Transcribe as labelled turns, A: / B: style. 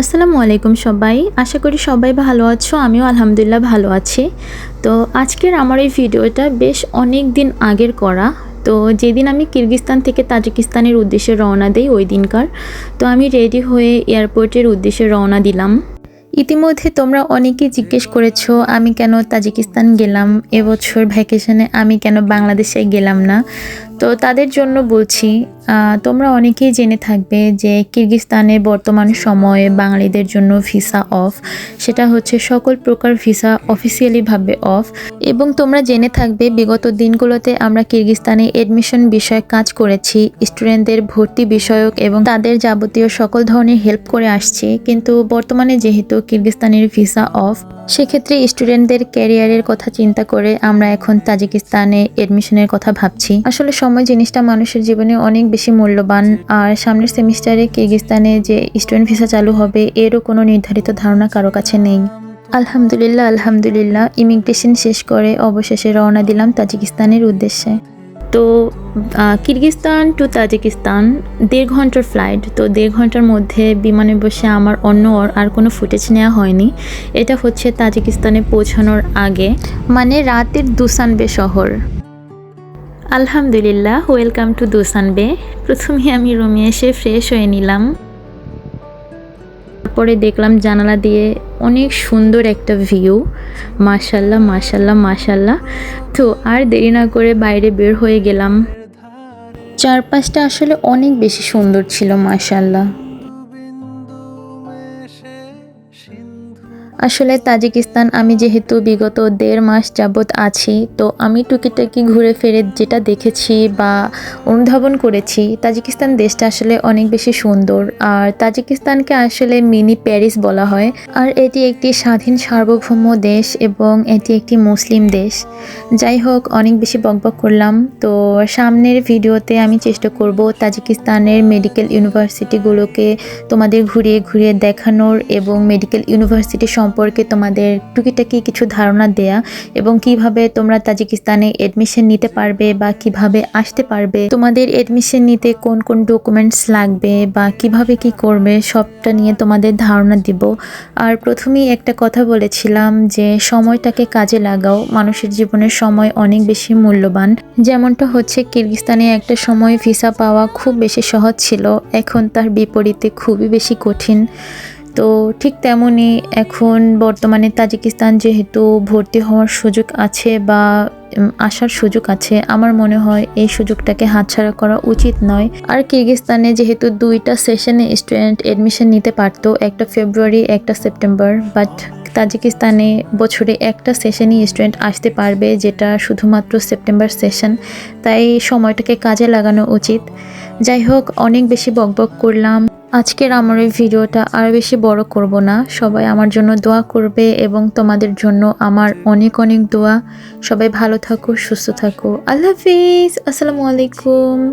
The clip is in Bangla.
A: আসসালামু আলাইকুম সবাই। আশা করি সবাই ভালো আছো, আমিও আলহামদুলিল্লাহ ভালো আছি। তো আজকের আমার এই ভিডিওটা বেশ অনেক দিন আগের করা। তো যেদিন আমি কিরগিস্তান থেকে তাজিকিস্তানের উদ্দেশ্যে রওনা দেই, ওই দিনকার। তো আমি রেডি হয়ে এয়ারপোর্টের উদ্দেশ্যে রওনা দিলাম। ইতিমধ্যে তোমরা অনেকেই জিজ্ঞেস করেছ, আমি কেন তাজিকিস্তান গেলাম? এবছর ভ্যাকেশনে আমি কেন বাংলাদেশে গেলাম না? তো তাদের জন্য বলছি তোমরা অনেকেই জেনে থাকবে যে কিরগিস্তানে বর্তমান সময়ে বাঙালিদের জন্য ভিসা অফ, সেটা হচ্ছে সকল প্রকার ভিসা অফিসিয়ালিভাবে অফ। এবং তোমরা জেনে থাকবে, বিগত দিনগুলোতে আমরা কিরগিস্তানে এডমিশন বিষয়ে কাজ করেছি স্টুডেন্টদের ভর্তি বিষয়ক এবং তাদের যাবতীয় সকল ধরনের হেল্প করে আসছি। কিন্তু বর্তমানে যেহেতু কিরগিস্তানের ভিসা অফ সেক্ষেত্রে স্টুডেন্টদের ক্যারিয়ারের কথা চিন্তা করে আমরা এখন তাজিকিস্তানে এডমিশনের কথা ভাবছি। আসলে সময় জিনিসটা মানুষের জীবনে অনেক বেশি মূল্যবান। আর সামনের সেমিস্টারে কিরগিস্তানে যে স্টুডেন্ট ভিসা চালু হবে, এরও কোনো নির্ধারিত ধারণা কারও কাছে নেই। আলহামদুলিল্লাহ আলহামদুলিল্লাহ ইমিগ্রেশন শেষ করে অবশেষে রওনা দিলাম তাজিকিস্তানের উদ্দেশ্যে। তো কিরগিস্তান টু তাজিকিস্তান, দেড় ঘণ্টার ফ্লাইট তো দেড় ঘণ্টার মধ্যে বিমানে বসে আমার অন্য আর কোনো ফুটেজ নেওয়া হয়নি। এটা হচ্ছে তাজিকিস্তানে পৌঁছানোর আগে মানে রাতের দুসানবে শহর। আলহামদুলিল্লাহ ওয়েলকাম টু দুসানবে প্রথমে আমি রুমে এসে ফ্রেশ হয়ে নিলাম। তারপরে দেখলাম জানালা দিয়ে অনেক সুন্দর একটা ভিউ মাশাল্লাহ মাশাল্লাহ মাশাল্লাহ তো আর দেরি না করে বাইরে বের হয়ে গেলাম। চারপাশটা আসলে অনেক বেশি সুন্দর ছিল মাশাল্লাহ আসলে তাজিকিস্তান আমি যেহেতু বিগত দেড় মাস যাবৎ আছি, তো আমি টুকিটাকি ঘুরে ফিরে যেটা দেখেছি বা অনুধাবন করেছি, তাজিকিস্তান দেশটা আসলে অনেক বেশি সুন্দর। আর তাজিকিস্তানকে আসলে মিনি প্যারিস বলা হয়। আর এটি একটি স্বাধীন সার্বভৌম দেশ এবং এটি একটি মুসলিম দেশ। যাই হোক, অনেক বেশি বকবক করলাম। তো সামনের ভিডিওতে আমি চেষ্টা করব তাজিকিস্তানের মেডিকেল ইউনিভার্সিটিগুলোকে তোমাদের ঘুরিয়ে ঘুরিয়ে দেখানোর এবং মেডিকেল ইউনিভার্সিটি সম্পর্কে তোমাদের টুকিটাকি কিছু ধারণা দেয়া এবং কীভাবে তোমরা তাজিকিস্তানে এডমিশন নিতে পারবে বা কীভাবে আসতে পারবে, তোমাদের এডমিশন নিতে কোন কোন ডকুমেন্টস লাগবে বা কীভাবে কি করবে সবটা নিয়ে তোমাদের ধারণা দিব। আর প্রথমেই একটা কথা বলেছিলাম যে সময়টাকে কাজে লাগাও, মানুষের জীবনের সময় অনেক বেশি মূল্যবান। যেমনটা হচ্ছে কিরগিস্তানে একটা সময় ভিসা পাওয়া খুব বেশি সহজ ছিল, এখন তার বিপরীতে খুবই বেশি কঠিন। তো ঠিক তেমনই এখন বর্তমানে তাজিকিস্তান যেহেতু ভর্তি হওয়ার সুযোগ আছে বা আসার সুযোগ আছে, আমার মনে হয় এই সুযোগটাকে হাতছাড়া করা উচিত নয়। আর কিরগিস্তানে যেহেতু দুইটা সেশনে স্টুডেন্ট এডমিশন নিতে পারতো, একটা ফেব্রুয়ারি, একটা সেপ্টেম্বর বাট তাজিকিস্তানে বছরে একটা সেশনই স্টুডেন্ট আসতে পারবে, যেটা শুধুমাত্র সেপ্টেম্বর সেশন, তাই সময়টাকে কাজে লাগানো উচিত। যাই হোক অনেক বেশি বকবক করলাম। আজকের আমার এই ভিডিওটা আর বেশি বড় করব না। সবাই আমার জন্য দোয়া করবে এবং তোমাদের জন্য আমার অনেক অনেক দোয়া। সবাই ভালো থাকো, সুস্থ থাকো। আল্লাহ হাফিজ। আসসালামু আলাইকুম।